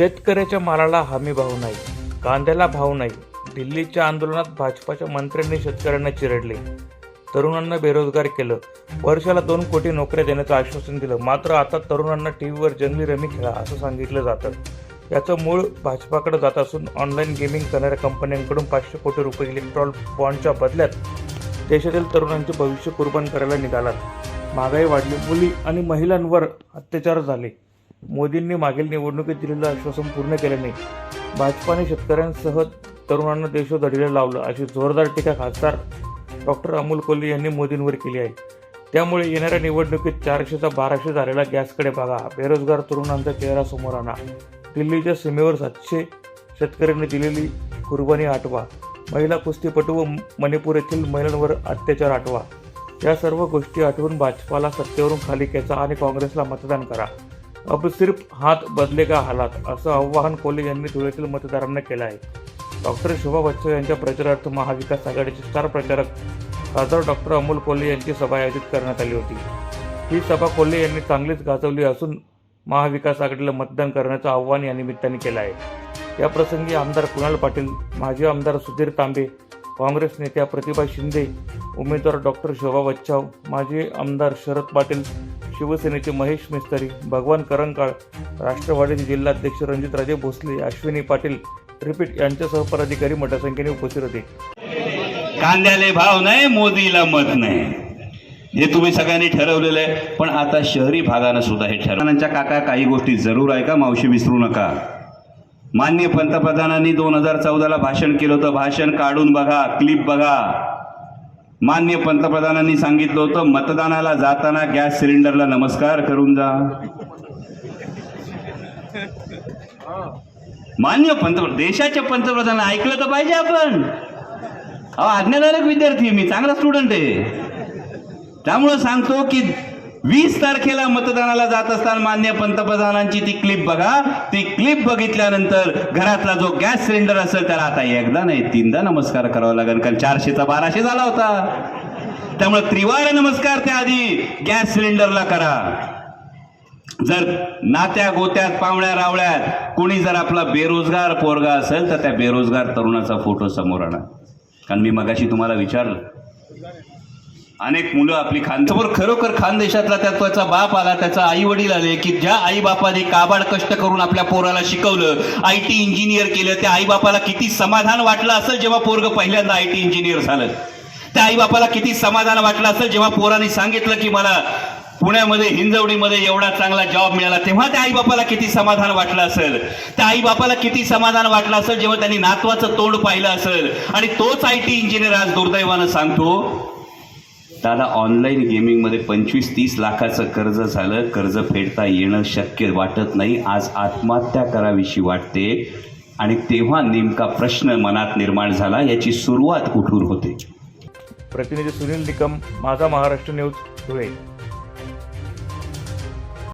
शेतकऱ्याच्या मालाला हमी भाव नाही कांद्याला भाव नाही. दिल्लीच्या आंदोलनात भाजपाच्या मंत्र्यांनी शेतकऱ्यांना चिरडले. तरुणांना बेरोजगार केलं. वर्षाला दोन कोटी नोकऱ्या देण्याचं आश्वासन दिलं. मात्र आता तरुणांना टी व्हीवर जंगली रमी खेळा असं सांगितलं जातं. याचं मूळ भाजपाकडे जात असून ऑनलाईन गेमिंग करणाऱ्या कंपन्यांकडून पाचशे कोटी रुपये इलेक्ट्रॉल बॉन्डच्या बदल्यात देशातील तरुणांचे भविष्य कुर्बान करायला निघालात. महागाई वाढली. मुली आणि महिलांवर अत्याचार झाले. मोदींनी मागील निवडणुकीत दिलेलं आश्वासन पूर्ण केल्याने भाजपाने शेतकऱ्यांसह तरुणांना देशोधडीला लावलं अशी जोरदार टीका खासदार डॉक्टर अमोल कोल्हे यांनी मोदींवर केली आहे. त्यामुळे येणाऱ्या निवडणुकीत चारशेचा बाराशे झालेला गॅसकडे बघा. बेरोजगार तरुणांचा चेहरा समोर आणा. दिल्लीच्या सीमेवर सातशे शेतकऱ्यांनी दिलेली कुर्बानी आठवा. महिला कुस्तीपटू व मणिपूर येथील महिलांवर अत्याचार आठवा. या सर्व गोष्टी आठवून भाजपाला सत्तेवरून खाली खेचा आणि काँग्रेसला मतदान करा. अब सिर्फ हात बदलेगा हालात असं आव्हान कोल्हे यांनी धुळ्यातील मतदारांना केलं आहे. डॉक्टर शोभा बच्चन यांच्या प्रचारार्थ महाविकास आघाडीचे स्टार प्रचारक खासदार डॉक्टर अमोल कोल्हे यांची सभा आयोजित करण्यात आली होती. ही सभा कोल्हे यांनी चांगलीच गाजवली असून महाविकास आघाडीला मतदान करण्याचं आव्हान या निमित्ताने केलं आहे. याप्रसंगी आमदार कुणाल पाटील माजी आमदार सुधीर तांबे काँग्रेस नेत्या प्रतिभा शिंदे उमेदवार डॉक्टर शोभा बच्चाव माजी आमदार शरद पाटील शिवसेनेचे महेश मिस्त्री भगवान करंकाळ राष्ट्रवादीचे जिल्हाध्यक्ष रणजितराजे भोसले अश्विनी पाटील रिपीट यांच्यासह पदाधिकारी मोठ्या संख्येने उपस्थित होते. कांद्याले भाव नाही मोदीला मत नाही. हे तुम्ही सगळ्यांनी ठरवलेलं आहे पण आता शहरी भागानं सुद्धा हे ठरवण्याच्या काका काही गोष्टी जरूर आहे का मावशी विसरू नका. मान्य पंतप्रधानांनी दोन हजार चौदाला भाषण केलं होतं. भाषण काढून बघा क्लिप बघा. मान्य पंतप्रधानांनी सांगितलं होतं मतदानाला जाताना गॅस सिलेंडरला नमस्कार करून जा. मान्य पंतप्रधान देशाच्या पंतप्रधान ऐकलं तर पाहिजे आपण. अहो आज्ञाधारक विद्यार्थी आहे मी चांगला स्टुडंट आहे. त्यामुळं सांगतो की वीस तारखेला मतदानाला जात असताना मान्य पंतप्रधानांची ती क्लिप बघा. ती क्लिप बघितल्यानंतर घरातला जो गॅस सिलेंडर असेल त्याला आता एकदा नाही तीनदा नमस्कार करावा लागेल कारण चारशेचा बाराशे झाला होता. त्यामुळे त्रिवार नमस्कार त्याआधी गॅस सिलेंडरला करा. जर नात्या गोत्यात पावण्या रावळ्यात कोणी जर आपला बेरोजगार पोरगा असेल तर त्या बेरोजगार तरुणाचा फोटो समोर आणा. कारण मी मगाशी तुम्हाला विचारलं अनेक मुलं आपली खानदेशावर खरोखर खानदेशातला त्या त्याचा बाप आला त्याचा आई वडील आले की ज्या आई बापाने काबाड कष्ट करून आपल्या पोराला शिकवलं आय टी इंजिनियर केलं त्या आई बापाला किती समाधान वाटलं असेल जेव्हा पोरग पहिल्यांदा आय टी इंजिनियर झालं. त्या आई बापाला किती समाधान वाटलं असेल जेव्हा पोराने सांगितलं की मला पुण्यामध्ये हिंजवडीमध्ये एवढा चांगला जॉब मिळाला तेव्हा त्या आई बापाला किती समाधान वाटलं असेल. त्या आई बापाला किती समाधान वाटलं असेल जेव्हा त्यांनी नातवाचं तोंड पाहिलं असेल. आणि तोच आय टी इंजिनियर आज दुर्दैवानं सांगतो दादा ऑनलाईन गेमिंगमध्ये पंचवीस तीस लाखाचं कर्ज झालं. कर्ज फेडता येणं शक्य वाटत नाही. आज आत्महत्या करावीशी वाटते. आणि तेव्हा नेमका प्रश्न मनात निर्माण झाला. याची सुरुवात कुठून होते? प्रतिनिधी सुनील निकम माझा महाराष्ट्र न्यूज धुळे.